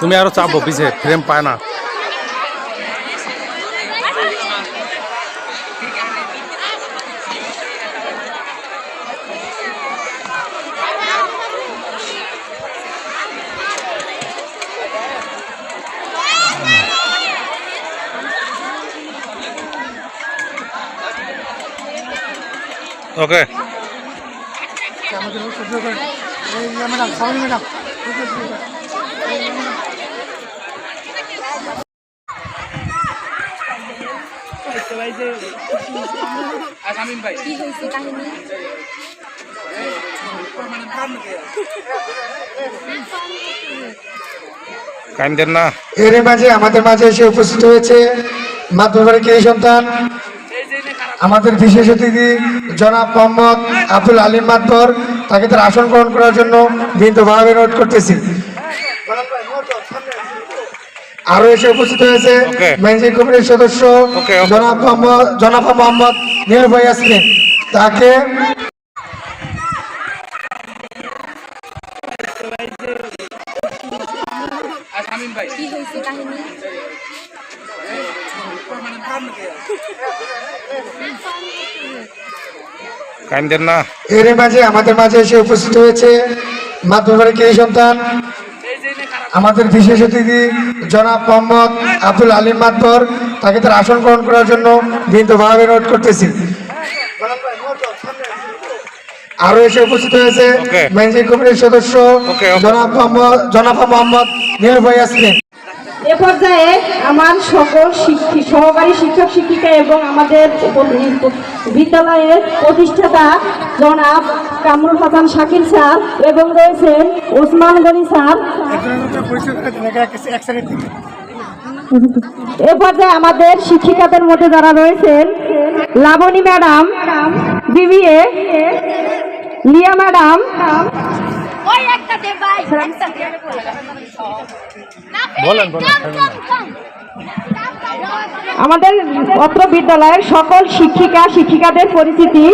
তুমি আরও চাপো পিছে ফ্রেম পায় না। ওকে কি না। এর মাঝে আমাদের মাঝে এসে উপস্থিত হয়েছে মাধ্যমিক এই সন্তান। আমাদের বিশেষ অতিথি জনাব মোহাম্মদ আব্দুল আলিম মাতবর তাকে তার আসন গ্রহণ করার জন্য বিন্দুভাবে অনুরোধ করতেছি আরও এসে উপস্থিত হয়েছে. ম্যানেজিং কমিটির সদস্য. জনাব মোহাম্মদ জনাফা মোহাম্মদ নীলভাই আসলেন তাকে কি হয়েছে কাহিনী কান্দেন না এর মাঝে আমাদের মাঝে এসে উপস্থিত হয়েছে মাধ্যমিক এই সন্তান আমাদের বিশেষ অতিথি জনাব মোহাম্মদ আব্দুল আলিম মাতবর তাকে তার আসন গ্রহণ করার জন্য বিন্দুভাবে অনুরোধ করতেছি আরও এসে উপস্থিত হয়েছে. ম্যানেজিং কমিটির সদস্য. জনাব মোহাম্মদ জনাফা মোহাম্মদ নীলভাই আসলেন এ পর্যায়ে আমার সকল সহকারী শিক্ষক শিক্ষিকা এবং আমাদের বিদ্যালয়ের প্রতিষ্ঠাতা জনাব কামরুল হাসান শাকিল স্যার এবং রয়েছেন ওসমান গনি স্যার। এ পর্যায়ে আমাদের শিক্ষিকাদের মধ্যে যারা রয়েছেন, Labani madam, BBA, Liya madam ওই একটা দে ভাই একটা দে। বলেন, বলেন, আমাদের অত্র বিদ্যালয়ের সকল শিক্ষিকা শিক্ষিকাদের পরিচিতি।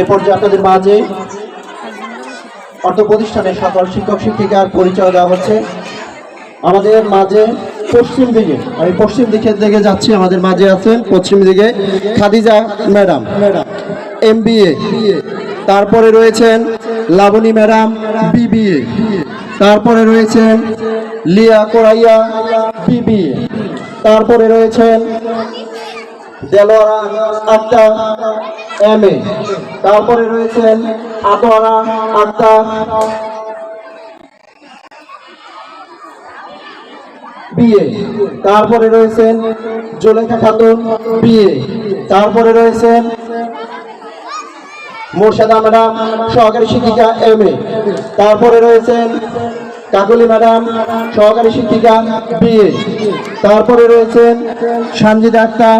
এ পর্যায়ে আপনাদের মাঝে অর্থ প্রতিষ্ঠানের সকল শিক্ষক শিক্ষিকার পরিচয় দেওয়া হচ্ছে। আমাদের মাঝে পশ্চিম দিকে, আমি পশ্চিম দিকের দিকে যাচ্ছি, আমাদের মাঝে আছেন পশ্চিম দিকে খাদিজা ম্যাডাম। এম তারপরে রয়েছেন লাবণী ম্যাডাম বিবিএ তারপরে রয়েছেন লিয়া কোরাইয়া বিবিএ তারপরে রয়েছেন দেলোয়ারা আক্তার এম এ। তারপরে রয়েছেন আতোয়ারা আক্তার বিএ তারপরে রয়েছেন জোলেখা খাতুন বিএ তারপরে রয়েছেন মোর্শেদা ম্যাডাম সহকারী শিক্ষিকা এম এ। তারপরে রয়েছেন কাকলি ম্যাডাম, সহকারী শিক্ষিকা বিএ তারপরে রয়েছেন সঞ্জিদা আক্তার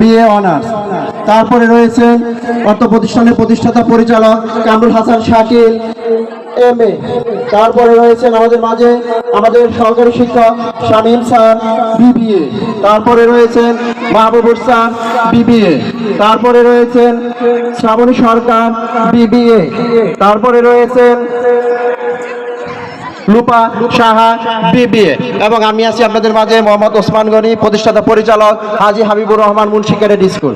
বিএ অনার্স। তারপরে রয়েছেন অর্থ প্রতিষ্ঠানের প্রতিষ্ঠাতা পরিচালক কামরুল হাসান শাকিল এম এ তারপরে রয়েছেন আমাদের মাঝে আমাদের সহকারী শিক্ষক শামীম স্যার বিবিএ তারপরে রয়েছেন মাহবুবুর স্যার বিবিএ তারপরে রয়েছেন শ্রাবণী সরকার বিবিএ তারপরে রয়েছেন লুপা সাহা বিবিএ এবং আমি আছি আপনাদের মাঝে মোহাম্মদ ওসমান গনি, প্রতিষ্ঠাতা পরিচালক হাজি হাবিবুর রহমান মুন্সি স্কুল।